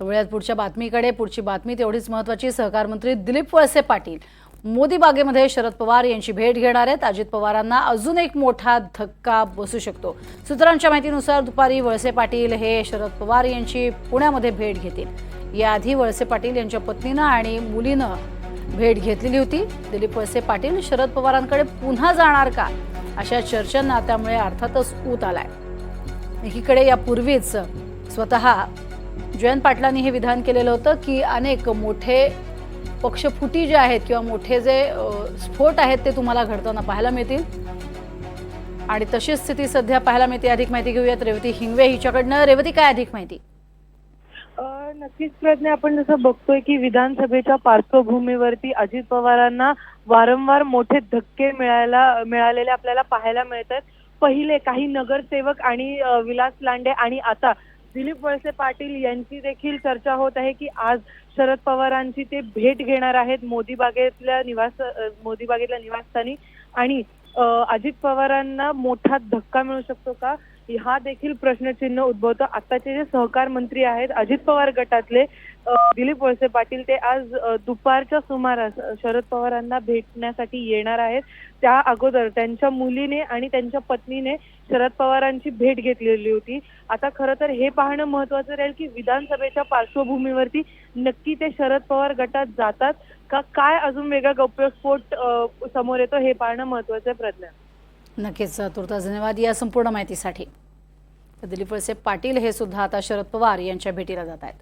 तर वेळात पुढच्या बातमीकडे पुढची बातमी तेवढीच महत्वाची सहकार मंत्री दिलीप वळसे पाटील मोदी बागेमध्ये शरद पवार यांची भेट घेणार आहेत. अजित पवारांना अजून एक मोठा धक्का बसू शकतो. सूत्रांच्या माहितीनुसार दुपारी वळसे पाटील हे शरद पवार यांची पुण्यामध्ये भेट घेतील. याआधी वळसे पाटील यांच्या पत्नीनं आणि मुलीनं भेट घेतलेली होती. दिलीप वळसे पाटील शरद पवारांकडे पुन्हा जाणार का? अशा चर्चांना त्यामुळे अर्थातच ऊत आलाय. एकीकडे यापूर्वीच स्वतः जयंत पाटलांनी हे विधान केलेलं होतं की अनेक मोठे पक्षफुटी जे आहेत किंवा मोठे जे स्फोट आहेत ते तुम्हाला घडताना पाहायला मिळतील. आणि तशीच स्थिती सध्या पाहायला मिळते. अधिक माहिती घेऊयात. रेवती हिंगवे हिच्याकडनं. रेवती काय अधिक माहिती? नक्कीच प्रयत्न आपण जसं बघतोय की विधानसभेच्या पार्श्वभूमीवरती अजित पवारांना वारंवार मोठे धक्के मिळायला मिळालेले आपल्याला पाहायला मिळतात. पहिले काही नगरसेवक आणि विलास लांडे आणि आता दिलीप वळसे पाटील यांची देखील चर्चा होत आहे की आज शरद पवारांची ते भेट घेणार आहेत मोदी बागेतल्या निवास मोदी बागेतल्या निवासस्थानी. आणि अजित पवारांना मोठा धक्का मिळू शकतो का? हा देखील प्रश्नचिन्ह उद्भवतं. आताचे जे सहकार मंत्री आहेत अजित पवार गटातले दिलीप वळसे पाटील ते आज दुपारच्या सुमारास शरद पवारांना भेटण्यासाठी येणार आहेत. त्या अगोदर त्यांच्या मुलीने आणि त्यांच्या पत्नीने शरद पवारांची भेट घेतलेली होती. आता खरं तर हे पाहणं महत्वाचं राहील की विधानसभेच्या पार्श्वभूमीवरती नक्की ते शरद पवार गटात जातात का? काय अजून वेगळा गौप्यस्फोट समोर येतो हे पाहणं महत्वाचं आहे प्रज्ञा. नक्कीच तुर्तास धन्यवाद या संपूर्ण माहितीसाठी. तर दिलीप वळसे पाटील हे सुद्धा आता शरद पवार यांच्या भेटीला जात आहेत.